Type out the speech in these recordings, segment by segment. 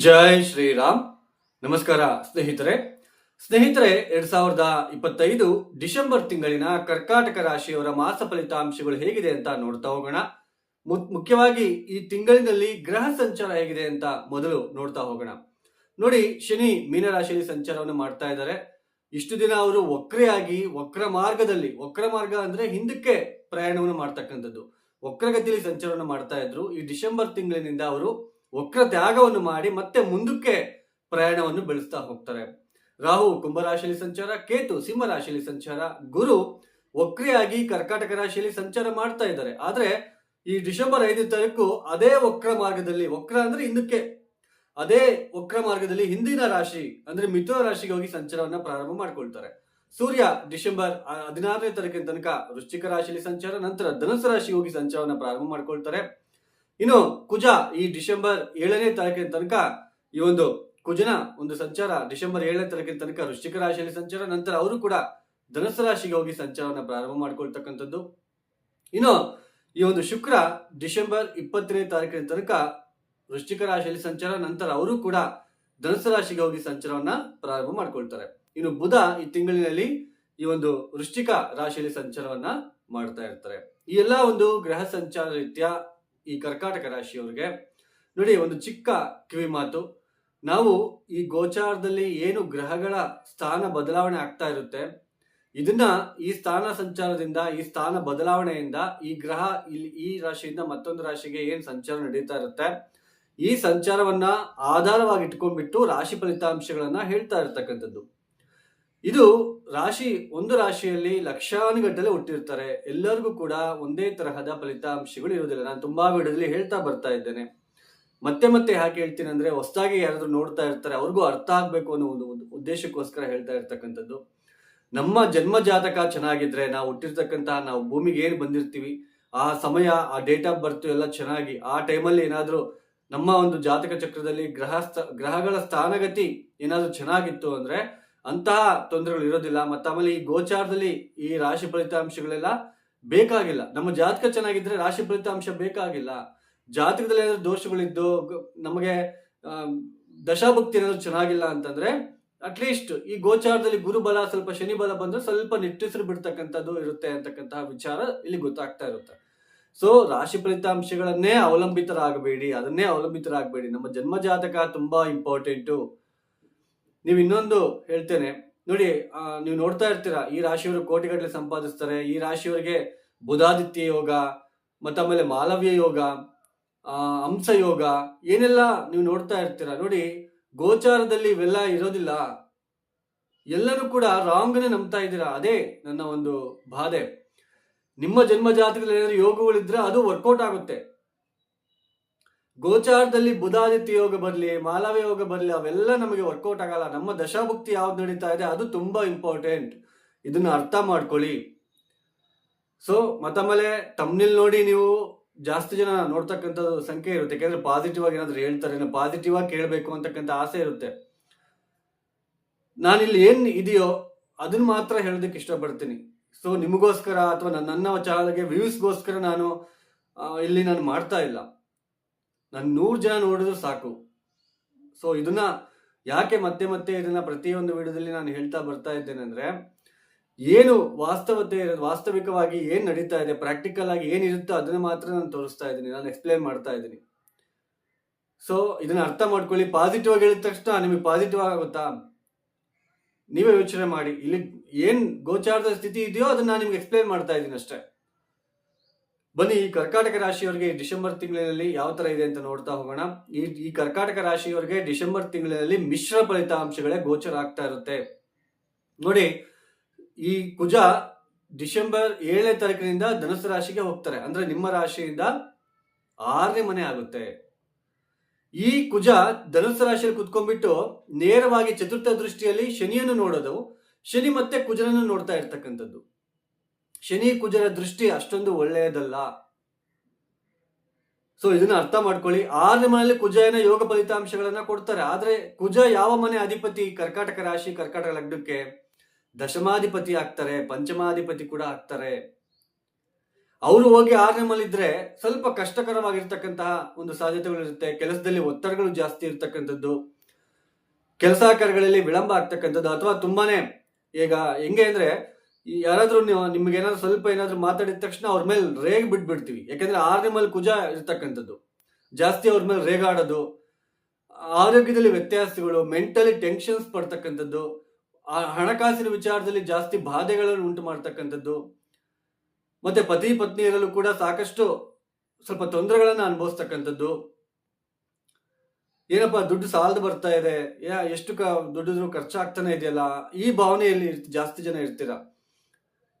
ಜೈ ಶ್ರೀರಾಮ್. ನಮಸ್ಕಾರ ಸ್ನೇಹಿತರೆ. ಸ್ನೇಹಿತರೆ, ಎರಡ್ ಸಾವಿರದ ಇಪ್ಪತ್ತೈದು ಡಿಸೆಂಬರ್ ತಿಂಗಳಿನ ಕರ್ಕಾಟಕ ರಾಶಿಯವರ ಮಾಸ ಫಲಿತಾಂಶಗಳು ಹೇಗಿದೆ ಅಂತ ನೋಡ್ತಾ ಹೋಗೋಣ. ಮುಖ್ಯವಾಗಿ ಈ ತಿಂಗಳಿನಲ್ಲಿ ಗ್ರಹ ಸಂಚಾರ ಹೇಗಿದೆ ಅಂತ ಮೊದಲು ನೋಡ್ತಾ ಹೋಗೋಣ. ನೋಡಿ, ಶನಿ ಮೀನರಾಶಿಯಲ್ಲಿ ಸಂಚಾರವನ್ನು ಮಾಡ್ತಾ ಇದ್ದಾರೆ. ಇಷ್ಟು ದಿನ ಅವರು ವಕ್ರೆಯಾಗಿ ವಕ್ರ ಮಾರ್ಗದಲ್ಲಿ, ವಕ್ರ ಮಾರ್ಗ ಅಂದ್ರೆ ಹಿಂದಕ್ಕೆ ಪ್ರಯಾಣವನ್ನು ಮಾಡ್ತಕ್ಕಂಥದ್ದು. ವಕ್ರಗತಿಯಲ್ಲಿ ಸಂಚಾರವನ್ನು ಮಾಡ್ತಾ ಇದ್ರು. ಈ ಡಿಸೆಂಬರ್ ತಿಂಗಳಿನಿಂದ ಅವರು ವಕ್ರ ತ್ಯಾಗವನ್ನು ಮಾಡಿ ಮತ್ತೆ ಮುಂದಕ್ಕೆ ಪ್ರಯಾಣವನ್ನು ಬೆಳೆಸ್ತಾ ಹೋಗ್ತಾರೆ. ರಾಹು ಕುಂಭರಾಶಿಯಲ್ಲಿ ಸಂಚಾರ, ಕೇತು ಸಿಂಹ ರಾಶಿಯಲ್ಲಿ ಸಂಚಾರ, ಗುರು ವಕ್ರಿಯಾಗಿ ಕರ್ಕಾಟಕ ರಾಶಿಯಲ್ಲಿ ಸಂಚಾರ ಮಾಡ್ತಾ ಇದ್ದಾರೆ. ಆದ್ರೆ ಈ ಡಿಸೆಂಬರ್ ಐದನೇ ತಾರೀಕು ಅದೇ ವಕ್ರ ಮಾರ್ಗದಲ್ಲಿ, ವಕ್ರ ಅಂದ್ರೆ ಹಿಂದಕ್ಕೆ, ಅದೇ ವಕ್ರ ಮಾರ್ಗದಲ್ಲಿ ಹಿಂದಿನ ರಾಶಿ ಅಂದ್ರೆ ಮಿಥುನ ರಾಶಿಗೆ ಹೋಗಿ ಸಂಚಾರವನ್ನ ಪ್ರಾರಂಭ ಮಾಡ್ಕೊಳ್ತಾರೆ. ಸೂರ್ಯ ಡಿಸೆಂಬರ್ ಹದಿನಾರನೇ ತಾರೀಕಿನ ತನಕ ವೃಶ್ಚಿಕ ರಾಶಿಯಲ್ಲಿ ಸಂಚಾರ, ನಂತರ ಧನುಸು ರಾಶಿಗೆ ಹೋಗಿ ಸಂಚಾರವನ್ನ ಪ್ರಾರಂಭ ಮಾಡ್ಕೊಳ್ತಾರೆ. ಇನ್ನು ಕುಜ ಈ ಡಿಸೆಂಬರ್ ಏಳನೇ ತಾರೀಕಿನ ತನಕ ಈ ಒಂದು ಕುಜನ ಒಂದು ಸಂಚಾರ ಡಿಸೆಂಬರ್ ಏಳನೇ ತಾರೀಕಿನ ತನಕ ವೃಶ್ಚಿಕ ರಾಶಿಯಲ್ಲಿ ಸಂಚಾರ, ನಂತರ ಅವರು ಕೂಡ ಧನಸ್ಸು ರಾಶಿಗೆ ಹೋಗಿ ಸಂಚಾರವನ್ನು ಪ್ರಾರಂಭ ಮಾಡಿಕೊಳ್ತಕ್ಕಂಥದ್ದು. ಇನ್ನು ಈ ಒಂದು ಶುಕ್ರ ಡಿಸೆಂಬರ್ ಇಪ್ಪತ್ತನೇ ತಾರೀಕಿನ ತನಕ ವೃಶ್ಚಿಕ ರಾಶಿಯಲ್ಲಿ ಸಂಚಾರ, ನಂತರ ಅವರು ಕೂಡ ಧನಸ್ಸು ರಾಶಿಗೆ ಹೋಗಿ ಸಂಚಾರವನ್ನ ಪ್ರಾರಂಭ ಮಾಡ್ಕೊಳ್ತಾರೆ. ಇನ್ನು ಬುಧ ಈ ತಿಂಗಳಿನಲ್ಲಿ ಈ ಒಂದು ವೃಶ್ಚಿಕ ರಾಶಿಯಲ್ಲಿ ಸಂಚಾರವನ್ನ ಮಾಡ್ತಾ ಇರ್ತಾರೆ. ಈ ಎಲ್ಲಾ ಒಂದು ಗ್ರಹ ಸಂಚಾರ ರೀತ್ಯ ಈ ಕರ್ಕಾಟಕ ರಾಶಿಯವರಿಗೆ. ನೋಡಿ, ಒಂದು ಚಿಕ್ಕ ಕಿವಿ ಮಾತು. ನಾವು ಈ ಗೋಚಾರದಲ್ಲಿ ಏನು ಗ್ರಹಗಳ ಸ್ಥಾನ ಬದಲಾವಣೆ ಆಗ್ತಾ ಇರುತ್ತೆ. ಇದನ್ನ ಈ ಸ್ಥಾನ ಸಂಚಾರದಿಂದ, ಈ ಸ್ಥಾನ ಬದಲಾವಣೆಯಿಂದ, ಈ ಗ್ರಹ ಇಲ್ಲಿ ಈ ರಾಶಿಯಿಂದ ಮತ್ತೊಂದು ರಾಶಿಗೆ ಏನ್ ಸಂಚಾರ ನಡೀತಾ ಇರುತ್ತೆ. ಈ ಸಂಚಾರವನ್ನ ಆಧಾರವಾಗಿ ಇಟ್ಕೊಂಡ್ಬಿಟ್ಟು ರಾಶಿ ಫಲಿತಾಂಶಗಳನ್ನ ಹೇಳ್ತಾ ಇರ್ತಕ್ಕಂಥದ್ದು. ಇದು ರಾಶಿ ಒಂದು ರಾಶಿಯಲ್ಲಿ ಲಕ್ಷಾನುಗಟ್ಟಲೆ ಹುಟ್ಟಿರ್ತಾರೆ. ಎಲ್ಲರಿಗೂ ಕೂಡ ಒಂದೇ ತರಹದ ಫಲಿತಾಂಶಗಳು ಇರುವುದಿಲ್ಲ. ನಾನು ತುಂಬಾ ವಿಡಿಯೋದಲ್ಲಿ ಹೇಳ್ತಾ ಬರ್ತಾ ಇದ್ದೇನೆ. ಮತ್ತೆ ಮತ್ತೆ ಯಾಕೆ ಹೇಳ್ತೀನಿ ಅಂದ್ರೆ ಹೊಸದಾಗಿ ಯಾರಾದ್ರೂ ನೋಡ್ತಾ ಇರ್ತಾರೆ, ಅವ್ರಿಗೂ ಅರ್ಥ ಆಗ್ಬೇಕು ಅನ್ನೋ ಒಂದು ಉದ್ದೇಶಕ್ಕೋಸ್ಕರ ಹೇಳ್ತಾ ಇರ್ತಕ್ಕಂಥದ್ದು. ನಮ್ಮ ಜನ್ಮ ಜಾತಕ ಚೆನ್ನಾಗಿದ್ರೆ ನಾವು ಹುಟ್ಟಿರ್ತಕ್ಕಂತಹ ನಾವು ಭೂಮಿಗೆ ಏನು ಬಂದಿರ್ತೀವಿ, ಆ ಸಮಯ, ಆ ಡೇಟ್ ಆಫ್ ಬರ್ತ್ ಎಲ್ಲ ಚೆನ್ನಾಗಿ, ಆ ಟೈಮಲ್ಲಿ ಏನಾದರೂ ನಮ್ಮ ಒಂದು ಜಾತಕ ಚಕ್ರದಲ್ಲಿ ಗ್ರಹಸ್ಥ, ಗ್ರಹಗಳ ಸ್ಥಾನಗತಿ ಏನಾದರೂ ಚೆನ್ನಾಗಿತ್ತು ಅಂದ್ರೆ ಅಂತಹ ತೊಂದರೆಗಳು ಇರೋದಿಲ್ಲ. ಮತ್ತೆ ಆಮೇಲೆ ಈ ಗೋಚಾರದಲ್ಲಿ ಈ ರಾಶಿ ಫಲಿತಾಂಶಗಳೆಲ್ಲ ಬೇಕಾಗಿಲ್ಲ. ನಮ್ಮ ಜಾತಕ ಚೆನ್ನಾಗಿದ್ರೆ ರಾಶಿ ಫಲಿತಾಂಶ ಬೇಕಾಗಿಲ್ಲ. ಜಾತಕದಲ್ಲಿ ಏನಾದ್ರು ದೋಷಗಳಿದ್ದು ನಮಗೆ ದಶಾಭಕ್ತಿ ಏನಾದ್ರು ಚೆನ್ನಾಗಿಲ್ಲ ಅಂತಂದ್ರೆ ಅಟ್ಲೀಸ್ಟ್ ಈ ಗೋಚಾರದಲ್ಲಿ ಗುರುಬಲ ಸ್ವಲ್ಪ ಶನಿ ಬಲ ಬಂದ್ರೆ ಸ್ವಲ್ಪ ನಿಟ್ಟುಸಿರು ಬಿಡ್ತಕ್ಕಂಥದ್ದು ಇರುತ್ತೆ ಅಂತಕ್ಕಂತಹ ವಿಚಾರ ಇಲ್ಲಿ ಗೊತ್ತಾಗ್ತಾ ಇರುತ್ತೆ. ಸೊ ರಾಶಿ ಫಲಿತಾಂಶಗಳನ್ನೇ ಅವಲಂಬಿತರಾಗಬೇಡಿ. ಅದನ್ನೇ ಅವಲಂಬಿತರಾಗಬೇಡಿ. ನಮ್ಮ ಜನ್ಮ ಜಾತಕ ತುಂಬಾ ಇಂಪಾರ್ಟೆಂಟು ನೀವು ಇನ್ನೊಂದು ಹೇಳ್ತೇನೆ. ನೋಡಿ ನೀವು ನೋಡ್ತಾ ಇರ್ತೀರಾ, ಈ ರಾಶಿಯವರು ಕೋಟಿಗಟ್ಟಲೆ ಸಂಪಾದಿಸ್ತಾರೆ, ಈ ರಾಶಿಯವರಿಗೆ ಬುಧಾದಿತ್ಯ ಯೋಗ, ಮತ್ತು ಆಮೇಲೆ ಮಾಲವ್ಯ ಯೋಗ ಹಂಸ ಯೋಗ, ಏನೆಲ್ಲ ನೀವು ನೋಡ್ತಾ ಇರ್ತೀರಾ. ನೋಡಿ, ಗೋಚಾರದಲ್ಲಿ ಇವೆಲ್ಲ ಇರೋದಿಲ್ಲ. ಎಲ್ಲರೂ ಕೂಡ ರಾಂಗ್ನೇ ನಂಬ್ತಾ ಇದ್ದೀರಾ, ಅದೇ ನನ್ನ ಒಂದು ಬಾಧೆ. ನಿಮ್ಮ ಜನ್ಮ ಜಾತಕದಲ್ಲಿ ಏನಾದ್ರು ಯೋಗಗಳಿದ್ರೆ ಅದು ವರ್ಕೌಟ್ ಆಗುತ್ತೆ. ಗೋಚಾರದಲ್ಲಿ ಬುಧಾದಿತ್ಯ ಯೋಗ ಬರಲಿ ಮಾಲವ ಯೋಗ ಬರಲಿ, ಅವೆಲ್ಲ ನಮಗೆ ವರ್ಕೌಟ್ ಆಗಲ್ಲ. ನಮ್ಮ ದಶಾಭುಕ್ತಿ ಯಾವ್ದು ನಡೀತಾ ಇದೆ, ಅದು ತುಂಬಾ ಇಂಪಾರ್ಟೆಂಟ್ ಇದನ್ನ ಅರ್ಥ ಮಾಡ್ಕೊಳ್ಳಿ. ಸೊ ಮತ್ತಮೇಲೆ ತಮ್ಮನಿಲ್ ನೋಡಿ ನೀವು. ಜಾಸ್ತಿ ಜನ ನೋಡ್ತಕ್ಕಂಥದ್ದು ಸಂಖ್ಯೆ ಇರುತ್ತೆ. ಯಾಕಂದ್ರೆ ಪಾಸಿಟಿವ್ ಆಗಿ ಏನಾದ್ರು ಹೇಳ್ತಾರೆ ಪಾಸಿಟಿವ್ ಆಗಿ ಕೇಳಬೇಕು ಅಂತಕ್ಕಂಥ ಆಸೆ ಇರುತ್ತೆ. ನಾನಿಲ್ಲಿ ಏನು ಇದೆಯೋ ಅದನ್ನ ಮಾತ್ರ ಹೇಳೋದಕ್ಕೆ ಇಷ್ಟಪಡ್ತೀನಿ. ಸೊ ನಿಮಗೋಸ್ಕರ ಅಥವಾ ನನ್ನ ಚಾನಲ್ಗೆ ವ್ಯೂಸ್ಗೋಸ್ಕರ ನಾನು ಇಲ್ಲಿ ನಾನು ಮಾಡ್ತಾ ಇಲ್ಲ. ನಾನು ನೂರು ಜನ ನೋಡಿದ್ರು ಸಾಕು. ಸೊ ಇದನ್ನ ಯಾಕೆ ಮತ್ತೆ ಮತ್ತೆ ಇದನ್ನ ಪ್ರತಿಯೊಂದು ವಿಡಿಯೋದಲ್ಲಿ ನಾನು ಹೇಳ್ತಾ ಬರ್ತಾ ಇದ್ದೇನೆ ಅಂದ್ರೆ, ಏನು ವಾಸ್ತವತೆ ಇರೋದು, ವಾಸ್ತವಿಕವಾಗಿ ಏನ್ ನಡೀತಾ ಇದೆ ಪ್ರಾಕ್ಟಿಕಲ್ ಆಗಿ ಏನಿರುತ್ತೋ ಅದನ್ನ ಮಾತ್ರ ನಾನು ತೋರಿಸ್ತಾ ಇದ್ದೀನಿ, ನಾನು ಎಕ್ಸ್ಪ್ಲೇನ್ ಮಾಡ್ತಾ ಇದ್ದೀನಿ. ಸೊ ಇದನ್ನ ಅರ್ಥ ಮಾಡ್ಕೊಳ್ಳಿ. ಪಾಸಿಟಿವ್ ಆಗಿ ಹೇಳಿದ ತಕ್ಷಣ ನಿಮಗೆ ಪಾಸಿಟಿವ್ ಆಗುತ್ತಾ? ನೀವೇ ಯೋಚನೆ ಮಾಡಿ. ಇಲ್ಲಿ ಏನ್ ಗೋಚಾರದ ಸ್ಥಿತಿ ಇದೆಯೋ ಅದನ್ನ ನಾನು ನಿಮ್ಗೆ ಎಕ್ಸ್ಪ್ಲೇನ್ ಮಾಡ್ತಾ ಇದ್ದೀನಿ ಅಷ್ಟೇ. ಬನ್ನಿ, ಈ ಕರ್ಕಾಟಕ ರಾಶಿಯವರಿಗೆ ಡಿಸೆಂಬರ್ ತಿಂಗಳಿನಲ್ಲಿ ಯಾವ ತರ ಇದೆ ಅಂತ ನೋಡ್ತಾ ಹೋಗೋಣ. ಈ ಈ ಕರ್ಕಾಟಕ ರಾಶಿಯವರಿಗೆ ಡಿಸೆಂಬರ್ ತಿಂಗಳಿನಲ್ಲಿ ಮಿಶ್ರ ಫಲಿತಾಂಶಗಳೇ ಗೋಚರ ಆಗ್ತಾ ಇರುತ್ತೆ. ನೋಡಿ, ಈ ಕುಜ ಡಿಸೆಂಬರ್ ಏಳನೇ ತಾರೀಕಿನಿಂದ ಧನುಸು ರಾಶಿಗೆ ಹೋಗ್ತಾರೆ. ಅಂದ್ರೆ ನಿಮ್ಮ ರಾಶಿಯಿಂದ ಆರನೇ ಮನೆ ಆಗುತ್ತೆ. ಈ ಕುಜ ಧನುಸು ರಾಶಿಯಲ್ಲಿ ಕುತ್ಕೊಂಡ್ಬಿಟ್ಟು ನೇರವಾಗಿ ಚತುರ್ಥ ದೃಷ್ಟಿಯಲ್ಲಿ ಶನಿಯನ್ನು ನೋಡೋದು, ಶನಿ ಮತ್ತೆ ಕುಜನನ್ನು ನೋಡ್ತಾ ಇರ್ತಕ್ಕಂಥದ್ದು. ಶನಿ ಕುಜರ ದೃಷ್ಟಿ ಅಷ್ಟೊಂದು ಒಳ್ಳೆಯದಲ್ಲ. ಸೊ ಇದನ್ನ ಅರ್ಥ ಮಾಡ್ಕೊಳ್ಳಿ. ಆರನೇ ಮನೆಯಲ್ಲಿ ಕುಜ ಏನ ಯೋಗ ಫಲಿತಾಂಶಗಳನ್ನ ಕೊಡ್ತಾರೆ. ಆದ್ರೆ ಕುಜ ಯಾವ ಮನೆ ಅಧಿಪತಿ? ಕರ್ಕಾಟಕ ರಾಶಿ, ಕರ್ಕಾಟಕ ಲಗ್ನಕ್ಕೆ ದಶಮಾಧಿಪತಿ ಆಗ್ತಾರೆ, ಪಂಚಮಾಧಿಪತಿ ಕೂಡ ಆಗ್ತಾರೆ. ಅವರು ಹೋಗಿ ಆರ್ಎಂಎಲ್ ಇದ್ರೆ ಸ್ವಲ್ಪ ಕಷ್ಟಕರವಾಗಿರ್ತಕ್ಕಂತಹ ಒಂದು ಸಾಧ್ಯತೆಗಳು ಇರುತ್ತೆ ಕೆಲಸದಲ್ಲಿ ಒತ್ತಡಗಳು ಜಾಸ್ತಿ ಇರ್ತಕ್ಕಂಥದ್ದು, ಕೆಲಸ ಕಾರ್ಯಗಳಲ್ಲಿ ವಿಳಂಬ ಆಗ್ತಕ್ಕಂಥದ್ದು, ಅಥವಾ ತುಂಬಾನೇ ಈಗ ಹೆಂಗೆ ಅಂದ್ರೆ ಯಾರಾದ್ರೂ ನೀವು ನಿಮ್ಗೆ ಏನಾದ್ರು ಸ್ವಲ್ಪ ಏನಾದರೂ ಮಾತಾಡಿದ ತಕ್ಷಣ ಅವ್ರ ಮೇಲೆ ರೇಗ್ ಬಿಟ್ಬಿಡ್ತೀವಿ. ಯಾಕಂದ್ರೆ ಮೇಲೆ ಕುಜ ಇರ್ತಕ್ಕಂಥದ್ದು. ಜಾಸ್ತಿ ಅವ್ರ ಮೇಲೆ ರೇಗಾಡೋದು ಆರೋಗ್ಯದಲ್ಲಿ ವ್ಯತ್ಯಾಸಗಳು, ಮೆಂಟಲಿ ಟೆನ್ಷನ್ಸ್ ಪಡ್ತಕ್ಕಂಥದ್ದು ಹಣಕಾಸಿನ ವಿಚಾರದಲ್ಲಿ ಜಾಸ್ತಿ ಬಾಧೆಗಳನ್ನು ಉಂಟು ಮಾಡ್ತಕ್ಕಂಥದ್ದು. ಮತ್ತೆ ಪತಿ ಪತ್ನಿಯರಲ್ಲೂ ಕೂಡ ಸಾಕಷ್ಟು ಸ್ವಲ್ಪ ತೊಂದರೆಗಳನ್ನು ಅನುಭವಿಸ್ತಕ್ಕಂಥದ್ದು. ಏನಪ್ಪ, ದುಡ್ಡು ಸಾಲದು ಬರ್ತಾ ಇದೆ. ಯಾ, ಎಷ್ಟು ಕ ದುಡ್ಡು ಖರ್ಚಾಗ್ತಾನೆ ಇದೆಯಲ್ಲ? ಈ ಭಾವನೆಯಲ್ಲಿ ಜಾಸ್ತಿ ಜನ ಇರ್ತೀರ?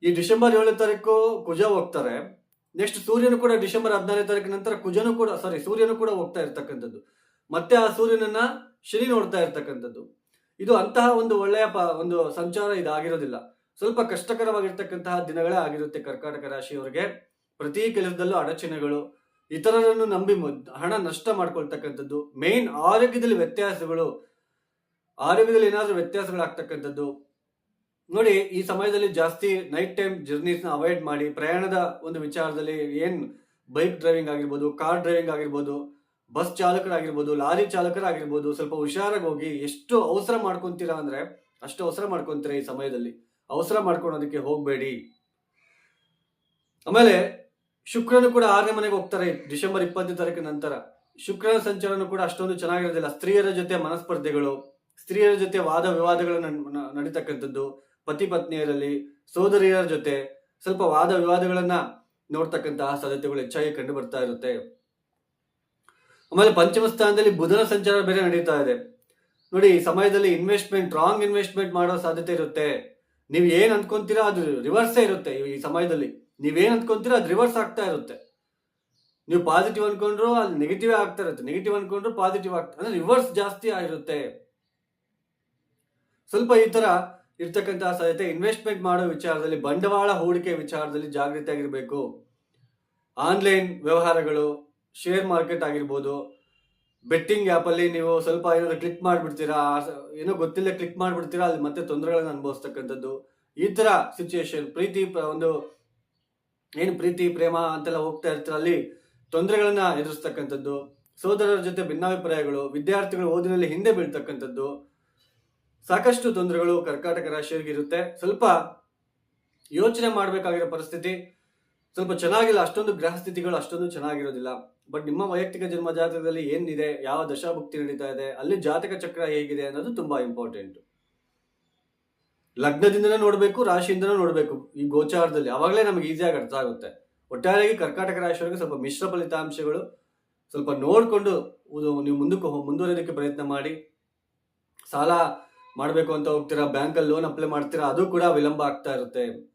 ಈ ಡಿಸೆಂಬರ್ ಏಳನೇ ತಾರೀಕು ಕುಜ ಹೋಗ್ತಾರೆ. ನೆಕ್ಸ್ಟ್ ಸೂರ್ಯನು ಕೂಡ ಡಿಸೆಂಬರ್ ಹದಿನಾರನೇ ತಾರೀಕು ನಂತರ ಕುಜನು ಕೂಡ ಸಾರಿ ಸೂರ್ಯನು ಕೂಡ ಹೋಗ್ತಾ ಇರ್ತಕ್ಕಂಥದ್ದು. ಮತ್ತೆ ಆ ಸೂರ್ಯನನ್ನ ಶನಿ ನೋಡ್ತಾ ಇರ್ತಕ್ಕಂಥದ್ದು. ಇದು ಅಂತಹ ಒಂದು ಒಳ್ಳೆಯ ಪ- ಒಂದು ಸಂಚಾರ ಇದಾಗಿರೋದಿಲ್ಲ. ಸ್ವಲ್ಪ ಕಷ್ಟಕರವಾಗಿರ್ತಕ್ಕಂತಹ ದಿನಗಳೇ ಆಗಿರುತ್ತೆ ಕರ್ಕಾಟಕ ರಾಶಿಯವರಿಗೆ. ಪ್ರತಿ ಕೆಲಸದಲ್ಲೂ ಅಡಚಣೆಗಳು, ಇತರರನ್ನು ನಂಬಿ ಹಣ ನಷ್ಟ ಮಾಡ್ಕೊಳ್ತಕ್ಕಂಥದ್ದು ಮೇನ್ ಆರೋಗ್ಯದಲ್ಲಿ ವ್ಯತ್ಯಾಸಗಳು, ಆರೋಗ್ಯದಲ್ಲಿ ಏನಾದ್ರೂ ವ್ಯತ್ಯಾಸಗಳಾಗ್ತಕ್ಕಂಥದ್ದು ನೋಡಿ, ಈ ಸಮಯದಲ್ಲಿ ಜಾಸ್ತಿ ನೈಟ್ ಟೈಮ್ ಜರ್ನೀಸ್ನ ಅವಾಯ್ಡ್ ಮಾಡಿ, ಪ್ರಯಾಣದ ಒಂದು ವಿಚಾರದಲ್ಲಿ ಏನ್ ಬೈಕ್ ಡ್ರೈವಿಂಗ್ ಆಗಿರ್ಬೋದು ಕಾರ್ ಡ್ರೈವಿಂಗ್ ಆಗಿರ್ಬೋದು ಬಸ್ ಚಾಲಕರಾಗಿರ್ಬೋದು, ಲಾರಿ ಚಾಲಕರಾಗಿರ್ಬೋದು, ಸ್ವಲ್ಪ ಹುಷಾರಾಗಿ ಹೋಗಿ ಎಷ್ಟು ಅವಸರ ಮಾಡ್ಕೊಂತೀರಾ ಅಂದ್ರೆ, ಅಷ್ಟು ಅವಸರ ಮಾಡ್ಕೊಂತೀರಾ ಈ ಸಮಯದಲ್ಲಿ? ಅವಸರ ಮಾಡ್ಕೊಳೋದಕ್ಕೆ ಹೋಗಬೇಡಿ. ಆಮೇಲೆ, ಶುಕ್ರನು ಕೂಡ ಆರನೇ ಮನೆಗೆ ಹೋಗ್ತಾರೆ, ಡಿಸೆಂಬರ್ ಇಪ್ಪತ್ತನೇ ತಾರೀಕಿನ ನಂತರ. ಶುಕ್ರನ ಸಂಚಾರನು ಕೂಡ ಅಷ್ಟೊಂದು ಚೆನ್ನಾಗಿರೋದಿಲ್ಲ. ಸ್ತ್ರೀಯರ ಜೊತೆ ಮನಸ್ಪರ್ಧೆಗಳು, ಸ್ತ್ರೀಯರ ಜೊತೆ ವಾದ ವಿವಾದಗಳು ನಡ್- ನಡೀತಕ್ಕಂಥದ್ದು. ಪತಿ ಪತ್ನಿಯರಲ್ಲಿ ಸೋದರಿಯರ ಜೊತೆ ಸ್ವಲ್ಪ ವಾದ ವಿವಾದಗಳನ್ನ ನೋಡ್ತಕ್ಕಂತಹ ಸಾಧ್ಯತೆಗಳು ಹೆಚ್ಚಾಗಿ ಕಂಡು ಬರ್ತಾ ಇರುತ್ತೆ. ಆಮೇಲೆ ಪಂಚಮ ಸ್ಥಾನದಲ್ಲಿ ಬುಧನ ಸಂಚಾರ ಬೇರೆ ನಡೀತಾ ಇದೆ. ನೋಡಿ, ಈ ಸಮಯದಲ್ಲಿ ಇನ್ವೆಸ್ಟ್ಮೆಂಟ್ ರಾಂಗ್ ಇನ್ವೆಸ್ಟ್ಮೆಂಟ್ ಮಾಡೋ ಸಾಧ್ಯತೆ ಇರುತ್ತೆ. ನೀವು ಏನ್ ಅನ್ಕೊಂತೀರಾ ಅದು ರಿವರ್ಸೇ ಇರುತ್ತೆ. ಈ ಸಮಯದಲ್ಲಿ ನೀವೇನ್ ಅನ್ಕೊಂತೀರಾ ಅದು ರಿವರ್ಸ್ ಆಗ್ತಾ ಇರುತ್ತೆ. ನೀವು ಪಾಸಿಟಿವ್ ಅನ್ಕೊಂಡ್ರು ಅಲ್ಲಿ ನೆಗೆಟಿವ್ ಆಗ್ತಾ ಇರುತ್ತೆ. ನೆಗೆಟಿವ್ ಅನ್ಕೊಂಡ್ರು ಪಾಸಿಟಿವ್ ಆಗ್ತಾ ಅಂದ್ರೆ ರಿವರ್ಸ್ ಜಾಸ್ತಿ ಆಗಿರುತ್ತೆ. ಸ್ವಲ್ಪ ಈ ತರ ಇರ್ತಕ್ಕಂತಹ ಸಾಧ್ಯತೆ. ಇನ್ವೆಸ್ಟ್ಮೆಂಟ್ ಮಾಡೋ ವಿಚಾರದಲ್ಲಿ, ಬಂಡವಾಳ ಹೂಡಿಕೆ ವಿಚಾರದಲ್ಲಿ ಜಾಗೃತಿ ಆಗಿರಬೇಕು. ಆನ್ಲೈನ್ ವ್ಯವಹಾರಗಳು ಶೇರ್ ಮಾರ್ಕೆಟ್ ಆಗಿರ್ಬೋದು. ಬೆಟ್ಟಿಂಗ್ ಆ್ಯಪಲ್ಲಿ ನೀವು ಸ್ವಲ್ಪ ಏನಾದರೂ ಕ್ಲಿಕ್ ಮಾಡಿಬಿಡ್ತೀರಾ? ಏನೋ ಗೊತ್ತಿಲ್ಲ ಕ್ಲಿಕ್ ಮಾಡಿಬಿಡ್ತೀರಾ? ಅಲ್ಲಿ ಮತ್ತೆ ತೊಂದರೆಗಳನ್ನು ಅನುಭವಿಸ್ತಕ್ಕಂಥದ್ದು. ಈ ತರ ಸಿಚುಯೇಷನ್ ಪ್ರೀತಿ ಒಂದು ಏನು ಪ್ರೀತಿ, ಪ್ರೇಮ ಅಂತೆಲ್ಲ ಹೋಗ್ತಾ ಇರ್ತೀರ, ಅಲ್ಲಿ ತೊಂದರೆಗಳನ್ನು ಎದುರಿಸ್ತಕ್ಕಂಥದ್ದು. ಸೋದರರ ಜೊತೆ ಭಿನ್ನಾಭಿಪ್ರಾಯಗಳು, ವಿದ್ಯಾರ್ಥಿಗಳು ಓದಿನಲ್ಲಿ ಹಿಂದೆ ಬೀಳ್ತಕ್ಕಂಥದ್ದು. ಸಾಕಷ್ಟು ತೊಂದರೆಗಳು ಕರ್ಕಾಟಕ ರಾಶಿಯವರಿಗೆ ಇರುತ್ತೆ. ಸ್ವಲ್ಪ ಯೋಚನೆ ಮಾಡಬೇಕಾಗಿರೋ ಪರಿಸ್ಥಿತಿ, ಸ್ವಲ್ಪ ಚೆನ್ನಾಗಿಲ್ಲ, ಅಷ್ಟೊಂದು ಗ್ರಹ ಸ್ಥಿತಿಗಳು ಅಷ್ಟೊಂದು ಚೆನ್ನಾಗಿರೋದಿಲ್ಲ. ಬಟ್ ನಿಮ್ಮ ವೈಯಕ್ತಿಕ ಜನ್ಮ ಜಾತಕದಲ್ಲಿ ಏನಿದೆ, ಯಾವ ದಶಾಭುಕ್ತಿ ನಡೀತಾ ಇದೆ, ಅಲ್ಲಿ ಜಾತಕ ಚಕ್ರ ಹೇಗಿದೆ ಅನ್ನೋದು ತುಂಬಾ ಇಂಪಾರ್ಟೆಂಟ್ ಲಗ್ನದಿಂದನೇ ನೋಡಬೇಕು, ರಾಶಿಯಿಂದನೂ ನೋಡಬೇಕು. ಈ ಗೋಚಾರದಲ್ಲಿ ಅವಾಗಲೇ ನಮಗೆ ಈಸಿಯಾಗಿ ಅರ್ಥ ಆಗುತ್ತೆ. ಒಟ್ಟಾರೆಯಾಗಿ ಕರ್ಕಾಟಕ ರಾಶಿಯವರಿಗೆ ಸ್ವಲ್ಪ ಮಿಶ್ರ ಫಲಿತಾಂಶಗಳು, ಸ್ವಲ್ಪ ನೋಡಿಕೊಂಡು ನೀವು ಮುಂದಕ್ಕೆ ಮುಂದುವರಿಯೋದಕ್ಕೆ ಪ್ರಯತ್ನ ಮಾಡಿ. ಸಾಲ ಮಾಡಬೇಕು ಅಂತ ಹೋಗ್ತೀರಾ? ಬ್ಯಾಂಕಲ್ಲಿ ಲೋನ್ ಅಪ್ಲೈ ಮಾಡ್ತೀರಾ? ಅದು ಕೂಡ ವಿಳಂಬ ಆಗ್ತಾ ಇರುತ್ತೆ.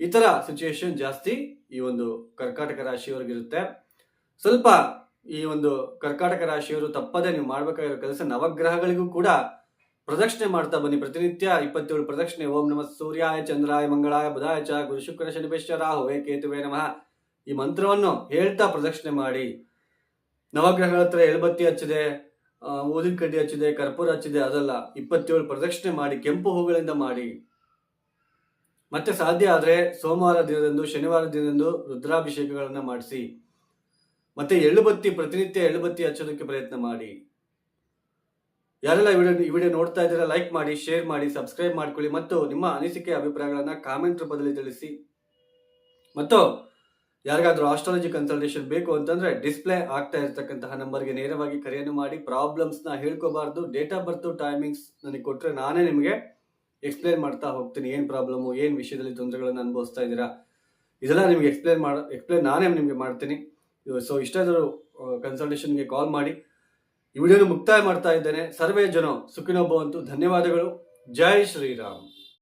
ಈ ತರ ಸಿಚುಯೇಷನ್ ಜಾಸ್ತಿ ಈ ಒಂದು ಕರ್ಕಾಟಕ ರಾಶಿಯವರಿಗಿರುತ್ತೆ ಸ್ವಲ್ಪ ಈ ಒಂದು ಕರ್ಕಾಟಕ ರಾಶಿಯವರು ತಪ್ಪದೆ ನೀವು ಮಾಡಬೇಕಾಗಿರೋ ಕೆಲಸ ನವಗ್ರಹಗಳಿಗೂ ಕೂಡ ಪ್ರದಕ್ಷಿಣೆ ಮಾಡ್ತಾ ಬನ್ನಿ. ಪ್ರತಿನಿತ್ಯ ಇಪ್ಪತ್ತೇಳು ಪ್ರದಕ್ಷಿಣೆ. ಓಂ ನಮಃ ಸೂರ್ಯಾಯ ಚಂದ್ರಾಯ ಮಂಗಳಾಯ ಬುಧಾಯ ಚ ಗುರು ಶುಕ್ರ ಶನಿಭ್ಯಶ್ಚ ಹೋವೇ ಕೇತುವೇ ನಮಃ. ಈ ಮಂತ್ರವನ್ನು ಹೇಳ್ತಾ ಪ್ರದಕ್ಷಿಣೆ ಮಾಡಿ. ನವಗ್ರಹಗಳ ಹತ್ರ ಎಳ್ಬತ್ತಿ ಹಚ್ಚಿದೆ. ಊದಿನ ಕಡ್ಡಿ ಹಚ್ಚಿದೆ, ಕರ್ಪೂರ ಹಚ್ಚಿದೆ, ಅದಲ್ಲ. ಇಪ್ಪತ್ತೇಳು ಪ್ರದಕ್ಷಿಣೆ ಮಾಡಿ, ಕೆಂಪು ಹೂಗಳಿಂದ ಮಾಡಿ. ಮತ್ತೆ ಸಾಧ್ಯ ಆದರೆ ಸೋಮವಾರ ದಿನದಂದು, ಶನಿವಾರ ದಿನದಂದು ರುದ್ರಾಭಿಷೇಕಗಳನ್ನು ಮಾಡಿಸಿ. ಮತ್ತೆ ಎಳ್ಳುಬತ್ತಿ, ಪ್ರತಿನಿತ್ಯ ಎಳ್ಳುಬತ್ತಿ ಹಚ್ಚೋದಕ್ಕೆ ಪ್ರಯತ್ನ ಮಾಡಿ. ಯಾರೆಲ್ಲ ವಿಡಿಯೋ, ಈ ವಿಡಿಯೋ ನೋಡ್ತಾ ಇದ್ದೀರಾ, ಲೈಕ್ ಮಾಡಿ, ಶೇರ್ ಮಾಡಿ, ಸಬ್ಸ್ಕ್ರೈಬ್ ಮಾಡ್ಕೊಳ್ಳಿ. ಮತ್ತು ನಿಮ್ಮ ಅನಿಸಿಕೆ, ಅಭಿಪ್ರಾಯಗಳನ್ನು ಕಾಮೆಂಟ್ ರೂಪದಲ್ಲಿ ತಿಳಿಸಿ. ಮತ್ತು ಯಾರಿಗಾದ್ರೂ ಆಸ್ಟ್ರಾಲಜಿ ಕನ್ಸಲ್ಟೇಷನ್ ಬೇಕು ಅಂತಂದ್ರೆ ಡಿಸ್ಪ್ಲೇ ಆಗ್ತಾ ಇರ್ತಕ್ಕಂತಹ ನಂಬರ್ಗೆ ನೇರವಾಗಿ ಕರೆಯನ್ನು ಮಾಡಿ ಪ್ರಾಬ್ಲಮ್ಸ್ನ ಹೇಳ್ಕೋಬಾರ್ದು ಡೇಟ್ ಆಫ್ ಬರ್ತ್ ಟೈಮಿಂಗ್ಸ್ ನನಗೆ ಕೊಟ್ಟರೆ ನಾನೇ ನಿಮಗೆ ಎಕ್ಸ್ಪ್ಲೇನ್ ಮಾಡ್ತಾ ಹೋಗ್ತೀನಿ, ಏನು ಪ್ರಾಬ್ಲಮ್ ಏನು ವಿಷಯದಲ್ಲಿ ತೊಂದರೆಗಳನ್ನು ಅನುಭವಿಸ್ತಾ ಇದ್ದೀರಾ? ಇದೆಲ್ಲ ನಿಮ್ಗೆ ಎಕ್ಸ್ಪ್ಲೇನ್ ಮಾಡ ಎಕ್ಸ್ಪ್ಲೇನ್ ನಾನೇ ನಿಮಗೆ ಮಾಡ್ತೀನಿ. ಸೊ ಇಷ್ಟಾದರೂ ಕನ್ಸಲ್ಟೇಷನ್ಗೆ ಕಾಲ್ ಮಾಡಿ. ಈ ವಿಡಿಯೋನ ಮುಕ್ತಾಯ ಮಾಡ್ತಾ ಇದ್ದೇನೆ. ಸರ್ವೇ ಜನ ಸುಖಿನೊಬ್ಬ ಅಂತೂ ಧನ್ಯವಾದಗಳು. ಜೈ ಶ್ರೀರಾಮ್.